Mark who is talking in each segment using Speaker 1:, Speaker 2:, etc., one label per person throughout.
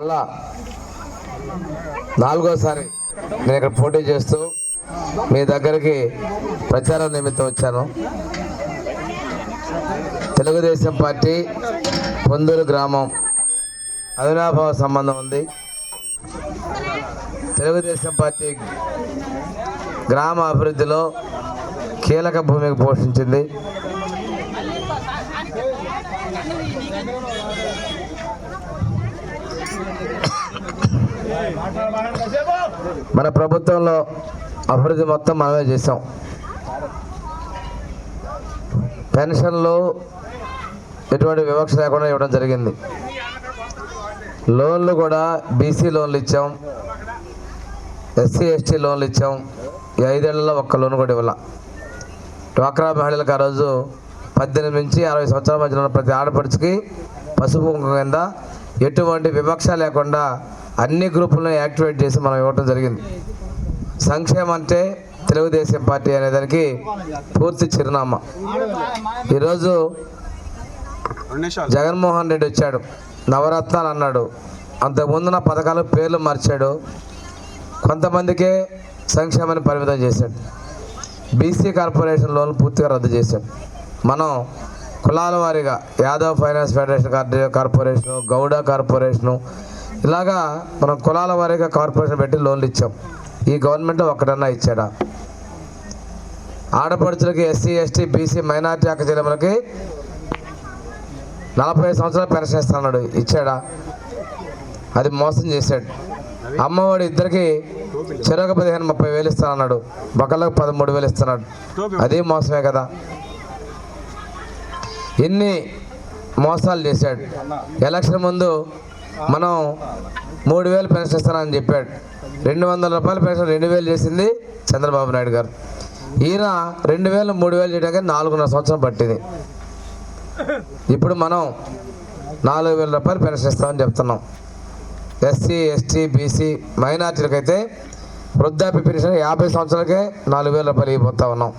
Speaker 1: మళ్ళా నాలుగోసారి నేను ఇక్కడ పోటీ చేస్తూ మీ దగ్గరికి ప్రచారం నిమిత్తం వచ్చాను. తెలుగుదేశం పార్టీ పొందూరు గ్రామం అవినాభావ సంబంధం ఉంది. తెలుగుదేశం పార్టీ గ్రామ అభివృద్ధిలో కీలక భూమికి పోషించింది. మన ప్రభుత్వంలో అభివృద్ధి మొత్తం మనమే చేసాం పెన్షన్లు ఎటువంటి వివక్ష లేకుండా ఇవ్వడం జరిగింది. లోన్లు కూడా బీసీ లోన్లు ఇచ్చాం. ఎస్సీ ఎస్టీ లోన్లు ఇచ్చాం. ఈ ఐదేళ్ళలో ఒక్క లోన్ కూడా ఇవ్వాల. డ్వాక్రా మహిళలకు ఆ రోజు పద్దెనిమిది నుంచి అరవై సంవత్సరాల మధ్యలో ఉన్న ప్రతి ఆడపడుచుకి పసుపు కింద ఎటువంటి వివక్ష లేకుండా అన్ని గ్రూపులను యాక్టివేట్ చేసి మనం ఇవ్వటం జరిగింది. సంక్షేమం అంటే తెలుగుదేశం పార్టీ అనే దానికి పూర్తి చిరునామా. ఈరోజు జగన్మోహన్ రెడ్డి వచ్చాడు. నవరత్నాలు అన్నాడు. అంతకుముందున్న పథకాలు పేర్లు మార్చాడు. కొంతమందికే సంక్షేమాన్ని పరిమితం చేశాడు. బీసీ కార్పొరేషన్ లోన్ పూర్తిగా రద్దు చేశాడు. మనం కులాల వారీగా Yadav finance federation corporation Gowda corporation ఇలాగా మనం కులాల వారీగా కార్పొరేషన్ పెట్టి లోన్లు ఇచ్చాం. ఈ గవర్నమెంట్ ఒక్కడన్నా ఇచ్చాడా? ఆడపడుచులకి ఎస్సీ ఎస్టీ బీసీ మైనార్టీ అక్క నలభై సంవత్సరాలు పెన్షన్ ఇస్తాడు ఇచ్చాడా? అది మోసం చేశాడు. అమ్మఒడి ఇద్దరికి చెరొక పదిహేను ముప్పై వేలు ఇస్తానన్నాడు. ఒకళ్ళకి పదమూడు వేలు ఇస్తున్నాడు. అదే మోసమే కదా. ఎన్ని మోసాలు చేశాడు? ఎలక్షన్ ముందు మనం మూడు వేలు పెన్షన్ ఇస్తానని చెప్పాడు. రెండు వందల రూపాయల పెన్షన్ రెండు వేలు చేసింది చంద్రబాబు నాయుడు గారు. ఈయన రెండు వేలు మూడు వేలు చేయడానికి నాలుగున్నర సంవత్సరం పట్టింది. ఇప్పుడు మనం నాలుగు వేల రూపాయలు పెన్షన్ ఇస్తామని చెప్తున్నాం. ఎస్సీ ఎస్టీ బీసీ మైనార్టీలకైతే వృద్ధాప్య పెన్షన్ యాభై సంవత్సరాలకే నాలుగు వేల రూపాయలు ఇవ్వబోతా ఉన్నాం.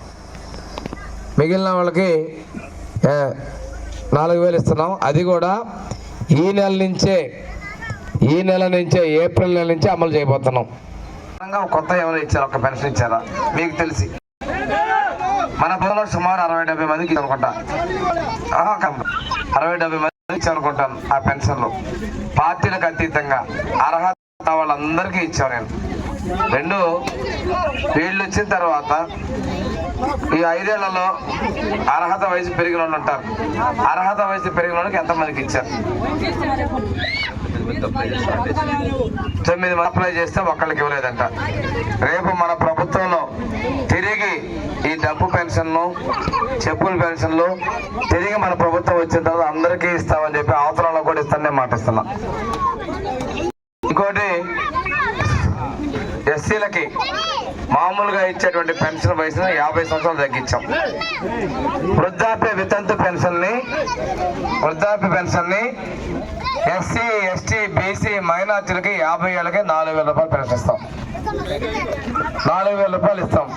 Speaker 1: మిగిలిన వాళ్ళకి నాలుగు వేలు ఇస్తున్నాం. అది కూడా ఈ నెల నుంచే ఈ నెల నుంచే ఏప్రిల్ నెల నుంచే అమలు చేయబోతున్నాం. కొత్త ఏమైనా ఇచ్చారా? ఒక పెన్షన్ ఇచ్చారా? మీకు తెలిసి. మన బుధలో సుమారు అరవై డెబ్బై మందికి అనుకుంటా. అరవై డెబ్బై మంది ఇచ్చాను అనుకుంటాను ఆ పెన్షన్లు. పార్టీలకు అతీతంగా అర్హత వాళ్ళందరికీ ఇచ్చాను నేను. రెండు వీళ్ళు వచ్చిన తర్వాత ఈ ఐదేళ్ళలో అర్హత వయసు పెరిగిన వాళ్ళు ఉంటారు. అర్హత వయసు పెరిగిన వాళ్ళకి ఎంతమందికి ఇచ్చారు? తొమ్మిది మంది అప్లై చేస్తే ఒక్కళ్ళకి ఇవ్వలేదంట. రేపు మన ప్రభుత్వంలో తిరిగి ఈ డబ్బు పెన్షన్లు చెప్పుల పెన్షన్లు తిరిగి మన ప్రభుత్వం వచ్చిన తర్వాత అందరికీ ఇస్తామని చెప్పి అవసరంలో కూడా ఇస్తానని మాట ఇస్తున్నా ఇచ్చేటువంటి పెన్షన్ వయసును యాభై సంవత్సరాలు తగ్గించాం. వృద్ధాప్య వితంతు పెన్షన్ని వృద్ధాప్య పెన్షన్ని ఎస్సీ ఎస్టీ బీసీ మైనార్టీలకి యాభై ఏళ్ళకి నాలుగు వేల రూపాయలు పెన్షన్ ఇస్తాం. నాలుగు వేల రూపాయలు ఇస్తాం.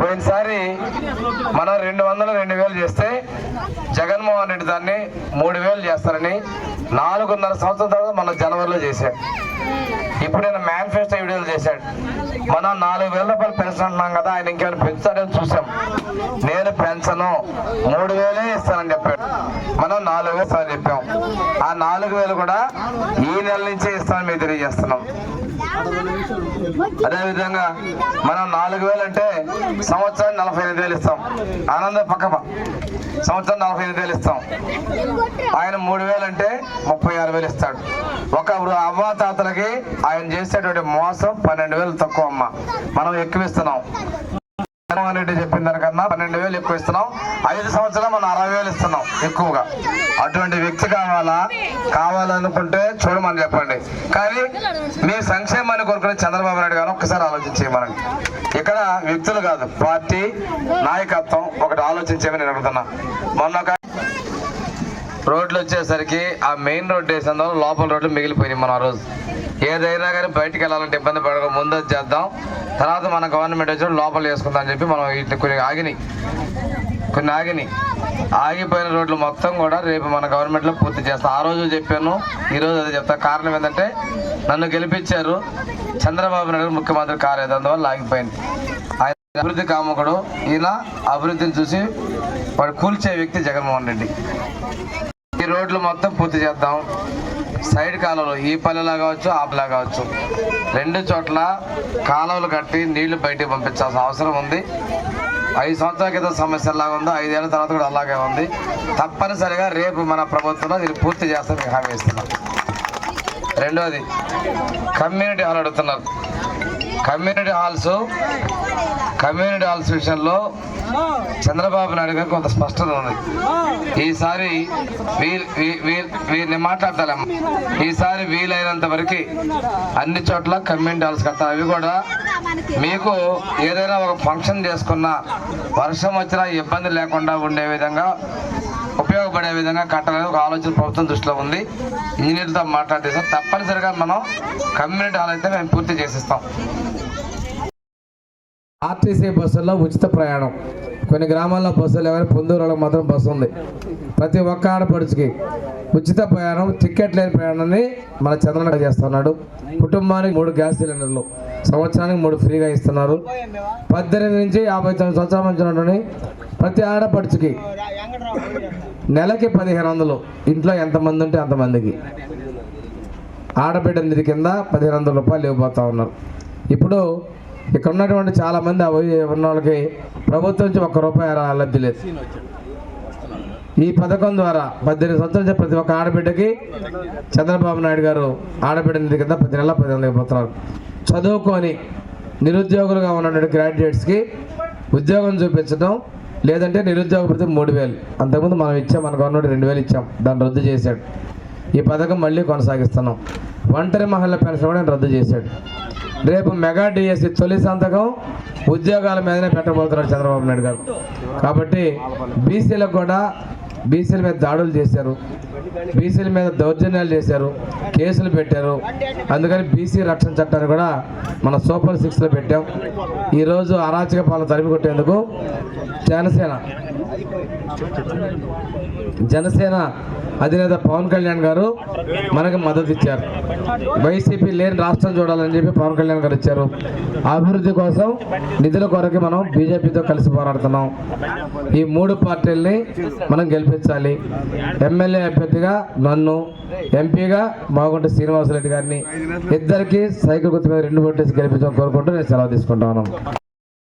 Speaker 1: పోయినసారి మనం రెండు వందలు రెండు వేలు చేస్తే జగన్మోహన్ రెడ్డి దాన్ని మూడు వేలు చేస్తారని నాలుగున్నర సంవత్సరం తర్వాత మన జనవరిలో చేశాడు. ఇప్పుడు నేను మేనిఫెస్టో వీడియోలు చేశాడు. మనం నాలుగు వేల రూపాయలు పెన్షన్ అంటున్నాం కదా ఆయన ఇంకేమైనా పెంచుతాడని చూసాం. నేను పెన్షను మూడు వేలే ఇస్తానని చెప్పాడు. మనం నాలుగు వేలు సార్ చెప్పాం. ఆ నాలుగు వేలు కూడా ఈ నెల నుంచే ఇస్తానని మేము తెలియజేస్తున్నాం. అదేవిధంగా మనం నాలుగు వేలు అంటే సంవత్సరం నలభై ఎనిమిది వేలు ఇస్తాం. ఆనంద పక్కప. సంవత్సరం నలభై ఎనిమిది వేలు ఇస్తాం. ఆయన మూడు వేలు అంటే ముప్పై ఆరు వేలు ఇస్తాడు. ఒక అమ్మ తాతలకి ఆయన చేసేటువంటి మోసం పన్నెండు వేలు తక్కువ అమ్మ. మనం ఎక్కువ ఇస్తున్నాం. జగన్మోహన్ రెడ్డి చెప్పిన దానికన్నా పన్నెండు వేలు ఎక్కువ ఇస్తున్నాం. ఐదు సంవత్సరాలు మనం అరవై వేలు ఇస్తున్నాం ఎక్కువగా. అటువంటి వ్యక్తి కావాలా? కావాలనుకుంటే చూడమని చెప్పండి. కానీ మీ సంక్షేమాన్ని కోరుకునే చంద్రబాబు నాయుడు గారు ఒక్కసారి ఆలోచించేయమనండి ఇక్కడ వ్యక్తులు కాదు పార్టీ నాయకత్వం ఒకటి ఆలోచించేమని నేను అడుగుతున్నా. మొన్న ఒక వచ్చేసరికి ఆ మెయిన్ రోడ్ వేసిన లోపల రోడ్లు మిగిలిపోయినాయి మనం ఆ రోజు. ఏదైనా కానీ బయటకు వెళ్ళాలంటే ఇబ్బంది పడక ముందు చేద్దాం. తర్వాత మన గవర్నమెంట్ వచ్చి లోపల వేసుకుందాం అని చెప్పి మనం వీటిని కొన్ని ఆగినాయి. కొన్ని ఆగినాయి. ఆగిపోయిన రోడ్లు మొత్తం కూడా రేపు మన గవర్నమెంట్లో పూర్తి చేస్తాం. ఆ రోజు చెప్పాను ఈ రోజు అదే చెప్తా. కారణం ఏంటంటే నన్ను గెలిపించారు చంద్రబాబు నాయుడు ముఖ్యమంత్రి కాలేదు అందువల్ల ఆగిపోయింది. ఆయన అభివృద్ధి కామకుడు. ఈయన అభివృద్ధిని చూసి వాడు కూల్చే వ్యక్తి జగన్మోహన్ రెడ్డి. ఈ రోడ్లు మొత్తం పూర్తి చేద్దాం. సైడ్ కాలువలు ఈ పల్లెలా కావచ్చు ఆ కావచ్చు. రెండు చోట్ల కాలువలు కట్టి నీళ్ళు బయటికి పంపించాల్సిన అవసరం ఉంది. ఐదు సంవత్సరాల క్రితం సమస్య ఎలాగ ఉందో. ఐదేళ్ళ తర్వాత కూడా అలాగే ఉంది. తప్పనిసరిగా రేపు మన ప్రభుత్వంలో దీన్ని పూర్తి చేస్తామని హామీ ఇస్తున్నాం. రెండవది కమ్యూనిటీ హాల్ అడుగుతున్నారు. కమ్యూనిటీ హాల్స్ కమ్యూనిటీ హాల్స్ విషయంలో చంద్రబాబు నాయుడు గారు కొంత స్పష్టత ఉంది. ఈసారి వీల్ వీ- వీ- వీరిని మాట్లాడతాం ఈసారి వీలైనంత వరకు అన్ని చోట్ల కమ్యూనిటీ హాల్స్ కడతాం. అవి కూడా మీకు ఏదైనా ఒక ఫంక్షన్ చేసుకున్నా వర్షం వచ్చినా ఇబ్బంది లేకుండా ఉండే విధంగా ఉపయోగపడే విధంగా కట్టాలని ఒక ఆలోచన ప్రభుత్వం దృష్టిలో ఉంది. ఇంజనీర్తో మాట్లాడేసాం తప్పనిసరిగా మనం కమ్యూనిటీ హాల్ అయితే మేము పూర్తి చేసిస్తాం. ఆర్టీసీ బస్సుల్లో ఉచిత ప్రయాణం. కొన్ని గ్రామాల్లో బస్సులు ఎవరు పొందూరులకు మాత్రం బస్సు ఉంది. ప్రతి ఒక్క ఆడపడుచుకి ఉచిత ప్రయాణం టికెట్ లేని ప్రయాణాన్ని మన చంద్రబాబు చేస్తున్నాడు. కుటుంబానికి మూడు గ్యాస్ సిలిండర్లు సంవత్సరానికి మూడు ఫ్రీగా ఇస్తున్నారు. పద్దెనిమిది నుంచి యాభై తొమ్మిది సంవత్సరాల మధ్య ఉన్నటువంటి ప్రతి ఆడపడుచుకి నెలకి పదిహేను వందలు. ఇంట్లో ఎంతమంది ఉంటే అంతమందికి. ఆడబిడ్డ నిధి కింద పదిహేను వందల రూపాయలు ఇవ్వబోతా ఉన్నారు. ఇప్పుడు ఇక్కడ ఉన్నటువంటి చాలా మంది ఉన్న వాళ్ళకి ప్రభుత్వం నుంచి ఒక్క రూపాయి లబ్ధి లేదు. ఈ పథకం ద్వారా పద్దెనిమిది సంవత్సరాల ప్రతి ఒక్క ఆడబిడ్డకి చంద్రబాబు నాయుడు గారు ఆడబిడ్డ నిధి కింద ప్రతి నెల పది వందలు చదువుకొని నిరుద్యోగులుగా ఉన్నటువంటి గ్రాడ్యుయేట్స్కి ఉద్యోగం చూపించడం లేదంటే నిరుద్యోగ ప్రతి మూడు వేలు. అంతకుముందు మనం ఇచ్చాం మన గవర్నమెంట్ రెండు వేలు ఇచ్చాం దాన్ని రద్దు చేశాడు. ఈ పథకం మళ్ళీ కొనసాగిస్తున్నాం. ఒంటరి మహిళల పెన్షన్ కూడా రద్దు చేశాడు. రేపు మెగా డిఎస్సి తొలి సంతకం ఉద్యోగాల మీదనే పెట్టబోతున్నారు చంద్రబాబు నాయుడు గారు. కాబట్టి బీసీలకు కూడా బీసీల మీద దాడులు చేశారు. బీసీల మీద దౌర్జన్యాలు చేశారు కేసులు పెట్టారు. అందుకని బీసీ రక్షణ చట్టాన్ని కూడా మన సూపర్ సిక్స్లో పెట్టాం. ఈరోజు అరాచక పాలన తరిమి కొట్టేందుకు జనసేన జనసేన అధినేత పవన్ కళ్యాణ్ గారు మనకు మద్దతు ఇచ్చారు. వైసీపీ లేని రాష్ట్రం చూడాలని చెప్పి పవన్ కళ్యాణ్ గారు ఇచ్చారు. అభివృద్ధి కోసం నిధుల కొరకు మనం బీజేపీతో కలిసి పోరాడుతున్నాం. ఈ మూడు పార్టీల్ని మనం గెలిపించాలి. ఎమ్మెల్యే అభ్యర్థిగా నన్ను ఎంపీగా మాగుంట శ్రీనివాసరెడ్డి గారిని ఇద్దరికి సైకిల్ గుర్తు మీద రెండు ఓటేసి గెలిపించడం కోరుకుంటూ నేను సెలవు తీసుకుంటాను